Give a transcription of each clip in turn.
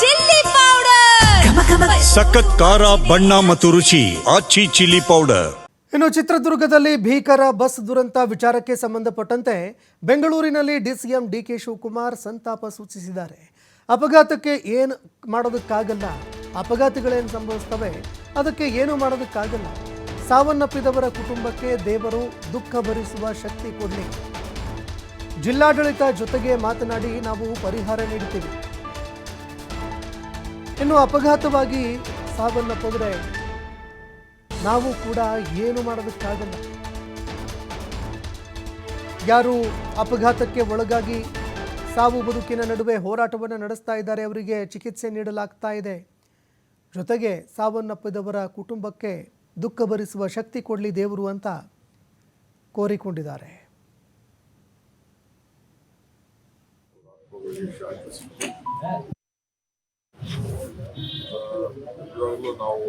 Chilli powder. ಸಖತ್ ಖಾರ ಬಣ್ಣ ಮತ್ತು ರುಚಿ ಆಚಿ ಚಿಲ್ಲಿ ಪೌಡರ್. ಇನ್ನು ಚಿತ್ರದುರ್ಗದಲ್ಲಿ ಭೀಕರ ಬಸ್ ದುರಂತ ವಿಚಾರಕ್ಕೆ ಸಂಬಂಧಪಟ್ಟಂತೆ ಬೆಂಗಳೂರಿನಲ್ಲಿ ಡಿಸಿಎಂ ಡಿಕೆ ಶಿವಕುಮಾರ್ ಸಂತಾಪ ಸೂಚಿಸಿದ್ದಾರೆ. ಅಪಘಾತಕ್ಕೆ ಏನು ಮಾಡೋದಕ್ಕಾಗಲ್ಲ. ಅಪಘಾತಗಳೇನು ಸಂಭವಿಸ್ತವೆ ಅದಕ್ಕೆ ಏನು ಮಾಡೋದಕ್ಕಾಗಲ್ಲ. ಸಾವನ್ನಪ್ಪಿದವರ ಕುಟುಂಬಕ್ಕೆ ದೇವರು ದುಃಖ ಭರಿಸುವ ಶಕ್ತಿ ಕೊಡಲಿ. ಜಿಲ್ಲಾಡಳಿತ ಜೊತೆಗೆ ಮಾತನಾಡಿ ನಾವು ಪರಿಹಾರ ನೀಡುತ್ತೀವಿ. ಇನ್ನು ಅಪಘಾತವಾಗಿ ಸಾವನ್ನಪ್ಪಿದ್ರೆ ನಾವು ಕೂಡ ಏನು ಮಾಡೋದಕ್ಕಾಗಲ್ಲ. ಯಾರು ಅಪಘಾತಕ್ಕೆ ಒಳಗಾಗಿ ಸಾವು ಬದುಕಿನ ನಡುವೆ ಹೋರಾಟವನ್ನು ನಡೆಸ್ತಾ ಇದ್ದಾರೆ, ಅವರಿಗೆ ಚಿಕಿತ್ಸೆ ನೀಡಲಾಗ್ತಾ ಇದೆ. ಜೊತೆಗೆ ಸಾವನ್ನಪ್ಪಿದವರ ಕುಟುಂಬಕ್ಕೆ ದುಃಖ ಭರಿಸುವ ಶಕ್ತಿ ಕೊಡಲಿ ದೇವರು ಅಂತ ಕೋರಿಕೊಂಡಿದ್ದಾರೆ. ನಿಜವಾಗ್ಲೂ ನಾವು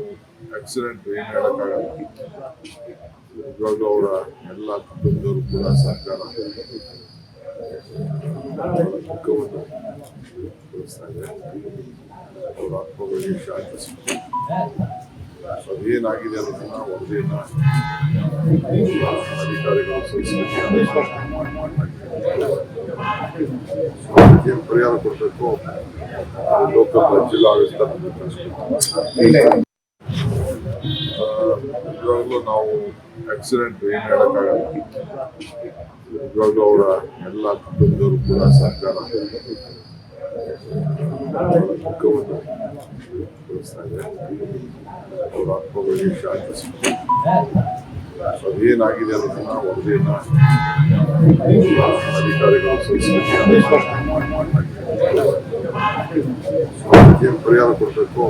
ಆಕ್ಸಿಡೆಂಟ್ ಏನು ಹೇಳೋಕ್ಕಾಗಲ್ಲ. ನಿಜವಾಗ್ಲೂ ಅವರ ಎಲ್ಲ ಕುಟುಂಬದವರು ಕೂಡ ಸರ್ಕಾರ ದುಃಖವನ್ನು ತೋರಿಸ್ತಾ ಇದೆ ಅವರ ಆತ್ಮಗಳಿಗೆ ಶಾಂತಿ ಸಿಗ್ತದೆ ಅದೇನಾಗಿದೆ ಅನ್ನೋದನ್ನ ವರದಿಯನ್ನು ಅಧಿಕಾರಿಗಳು ಸಲ್ಲಿಸಲಿಕ್ಕೆ ಏನು ಪರಿಹಾರ ಕೊಡಬೇಕು ಲೋಕಲ್ ಜಿಲ್ಲಾಡಳಿತ ನಮಗೆ ಇವಾಗಲೂ ನಾವು ಆಕ್ಸಿಡೆಂಟ್ ಏನು ಹೇಳೋಕ್ಕಾಗಲ್ಲ ಇವಾಗಲೂ ಅವರ ಎಲ್ಲ ಕುಟುಂಬದವರು ಕೂಡ ಸರ್ಕಾರ ದುಃಖವನ್ನು ಅವರ ಆತ್ಮಗಳಿಗೆ ಶಾಂತಿ ಸಿಗ್ತದೆ ಅದೇನಾಗಿದೆ ಅನ್ನೋದನ್ನ ವರದಿಯನ್ನು ಅಧಿಕಾರಿಗಳು ಪರಿಹಾರ ಕೊಡಬೇಕು?